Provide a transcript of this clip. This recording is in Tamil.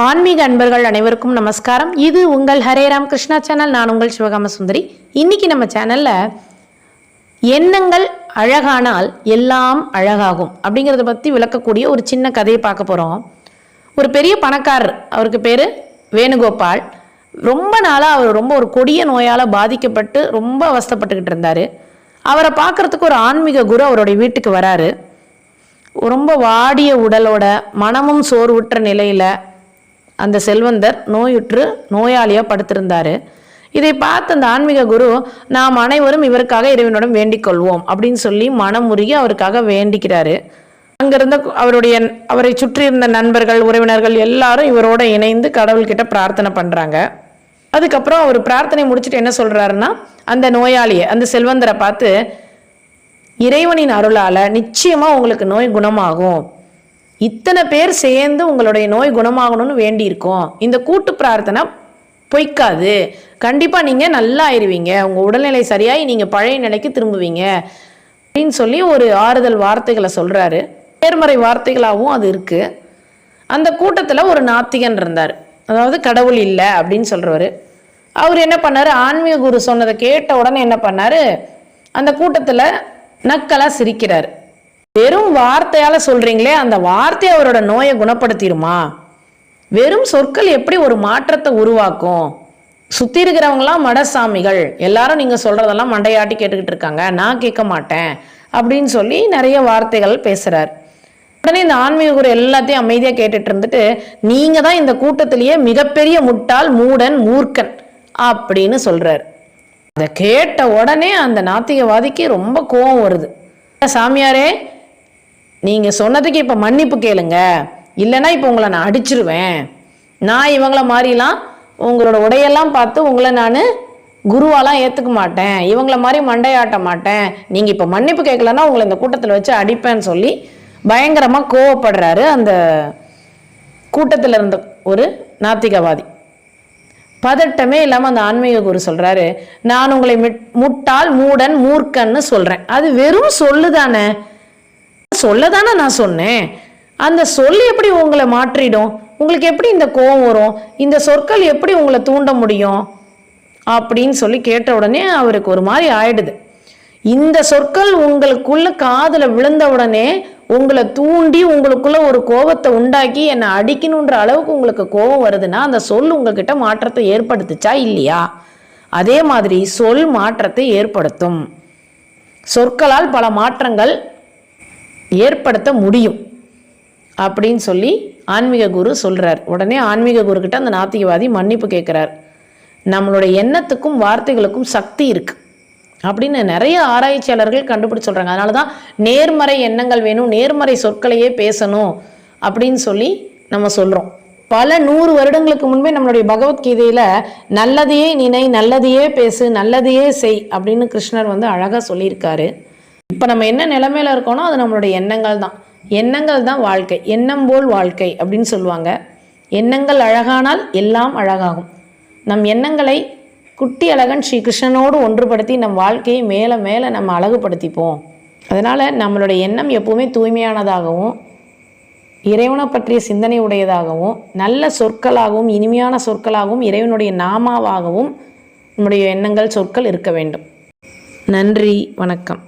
ஆன்மீக அன்பர்கள் அனைவருக்கும் நமஸ்காரம். இது உங்கள் ஹரே ராம் கிருஷ்ணா சேனல். நான் உங்கள் சிவகாம சுந்தரி இன்னைக்கு நம்ம சேனல்ல எண்ணங்கள் அழகானால் எல்லாம் அழகாகும் அப்படிங்கிறத பற்றி விளக்கக்கூடிய ஒரு சின்ன கதையை பார்க்க போகிறோம் ஒரு பெரிய பணக்காரர் அவருக்கு பேர் வேணுகோபால். ரொம்ப நாளாக அவர் ரொம்ப ஒரு கொடிய நோயால் பாதிக்கப்பட்டு ரொம்ப அவஸ்தைப்பட்டுக்கிட்டு இருந்தார். அவரை பார்க்கறதுக்கு ஒரு ஆன்மீக குரு அவருடைய வீட்டுக்கு வராரு. ரொம்ப வாடிய உடலோட மனமும் சோர்வுற்ற நிலையில் அந்த செல்வந்தர் நோயுற்று நோயாளியாக படுத்திருந்தார். இதை பார்த்த அந்த ஆன்மீக குரு நாம் அனைவரும் இவருக்காக இறைவனிடம் வேண்டிக் கொள்வோம் அப்படின்னு சொல்லி மனம் உருகி அவருக்காக வேண்டிக்கிறாரு. அங்கிருந்த அவருடைய அவரை சுற்றி இருந்த நண்பர்கள் உறவினர்கள் எல்லாரும் இவரோட இணைந்து கடவுள்கிட்ட பிரார்த்தனை பண்ணுறாங்க அதுக்கப்புறம் அவர் பிரார்த்தனை முடிச்சுட்டு என்ன சொல்கிறாருன்னா அந்த நோயாளியை அந்த செல்வந்தரை பார்த்து இறைவனின் அருளால் நிச்சயமாக உங்களுக்கு நோய் குணமாகும். இத்தனை பேர் சேர்ந்து உங்களுடைய நோய் குணமாகணும்னு வேண்டியிருக்கோம். இந்த கூட்டு பிரார்த்தனை பொய்க்காது. கண்டிப்பாக நீங்கள் நல்லா ஆயிடுவீங்க உங்கள் உடல்நிலை சரியாகி நீங்கள் பழைய நிலைக்கு திரும்புவீங்க. அப்படின்னு சொல்லி ஒரு ஆறுதல் வார்த்தைகளை சொல்கிறாரு நேர்மறை வார்த்தைகளாகவும் அது இருக்குது அந்த கூட்டத்தில் ஒரு நாத்திகன் இருந்தார். அதாவது கடவுள் இல்லை அப்படின்னு சொல்கிறவர் அவர் என்ன பண்ணார்? ஆன்மீக குரு சொன்னதை கேட்ட உடனே என்ன பண்ணார்? அந்த கூட்டத்தில் நக்கலாக சிரிக்கிறார். வெறும் வார்த்தையால சொல்றீங்களே அந்த வார்த்தை அவரோட நோயை குணப்படுத்திடுமா வெறும் சொற்கள் எப்படி ஒரு மாற்றத்தை உருவாக்கும்? சுத்தி இருக்கிறவங்களாம் மடசாமிகள் எல்லாரும் நீங்க சொல்றதெல்லாம் மண்டையாட்டி கேட்டுக்கிட்டு இருக்காங்க நான் கேட்க மாட்டேன் அப்படின்னு சொல்லி நிறைய வார்த்தைகள் பேசுறார். உடனே இந்த ஆன்மீக குரு எல்லாத்தையும் அமைதியா கேட்டுட்டு இருந்துட்டு நீங்க தான் இந்த கூட்டத்திலேயே மிகப்பெரிய முட்டாள் மூடன் மூர்க்கன் அப்படின்னு சொல்றாரு. அதை கேட்ட உடனே அந்த நாத்திகவாதிக்கு ரொம்ப கோபம் வருது. சாமியாரே நீங்கள் சொன்னதுக்கு இப்போ மன்னிப்பு கேளுங்க. இல்லைன்னா இப்போ உங்களை நான் அடிச்சிருவேன். நான் இவங்கள மாதிரிலாம் உங்களோட உடையெல்லாம் பார்த்து உங்களை நான் குருவாலாம் ஏற்றுக்க மாட்டேன். இவங்கள மாதிரி மண்டையாட்ட மாட்டேன். நீங்கள் இப்போ மன்னிப்பு கேட்கலன்னா உங்களை இந்த கூட்டத்தில் வச்சு அடிப்பேன்னு சொல்லி பயங்கரமாக கோவப்படுறாரு அந்த கூட்டத்தில் இருந்த ஒரு நாத்திகவாதி. பதட்டமே இல்லாமல் அந்த ஆன்மீக குரு சொல்கிறாரு நான் உங்களை முட்டாள் மூடன் மூர்க்கன்னு சொல்கிறேன் அது வெறும் சொல்லுதானே? சொல்ல தானே நான் சொன்னேன்? அந்த சொல் எப்படி உங்களை மாற்றிடும்? உங்களுக்கு எப்படி இந்த கோவம் வரும்? இந்த சொற்கள் எப்படி உங்களை தூண்ட முடியும்? அப்படின்னு சொல்லி கேட்ட உடனே அவருக்கு ஒரு மாதிரி ஆயிடுது. இந்த சொற்கள் உங்களுக்குள்ள காதல விழுந்த உடனே உங்களை தூண்டி உங்களுக்குள்ள ஒரு கோபத்தை உண்டாக்கி என்னை அடிக்கணுன்ற அளவுக்கு உங்களுக்கு கோபம் வருதுன்னா அந்த சொல் உங்ககிட்ட மாற்றத்தை ஏற்படுத்துச்சா இல்லையா? அதே மாதிரி சொல் மாற்றத்தை ஏற்படுத்தும். சொற்களால் பல மாற்றங்கள் ஏற்படுத்த முடியும் அப்படின்னு சொல்லி ஆன்மீக குரு சொல்கிறார் உடனே ஆன்மீக குருக்கிட்ட அந்த நாத்திகவாதி மன்னிப்பு கேட்குறார் நம்மளுடைய எண்ணத்துக்கும் வார்த்தைகளுக்கும் சக்தி இருக்குது அப்படின்னு நிறைய ஆராய்ச்சியாளர்கள் கண்டுபிடிச்சு சொல்கிறாங்க அதனால தான் நேர்மறை எண்ணங்கள் வேணும் நேர்மறை சொற்களையே பேசணும் அப்படின்னு சொல்லி நம்ம சொல்கிறோம் பல நூறு வருடங்களுக்கு முன்பே நம்மளுடைய பகவத்கீதையில் நல்லதையே நினை நல்லதையே பேசு நல்லதையே செய் அப்படின்னு கிருஷ்ணர் வந்து அழகாக சொல்லியிருக்காரு. இப்போ நம்ம என்ன நிலமையில இருக்கோனோ அது நம்மளுடைய எண்ணங்கள் தான். எண்ணங்கள் தான் வாழ்க்கை. எண்ணம் போல் வாழ்க்கை அப்படின்னு சொல்லுவாங்க. எண்ணங்கள் அழகானால் எல்லாம் அழகாகும். நம் எண்ணங்களை குட்டி அழகன் ஸ்ரீ கிருஷ்ணனோடு ஒன்றுபடுத்தி நம் வாழ்க்கையை மேலே மேலே நம்ம அழகுபடுத்திப்போம். அதனால் நம்மளுடைய எண்ணம் எப்போவுமே தூய்மையானதாகவும் இறைவனை பற்றிய சிந்தனை உடையதாகவும் நல்ல சொற்களாகவும் இனிமையான சொற்களாகவும் இறைவனுடைய நாமாவாகவும் நம்முடைய எண்ணங்கள் சொற்கள் இருக்க வேண்டும். நன்றி. வணக்கம்.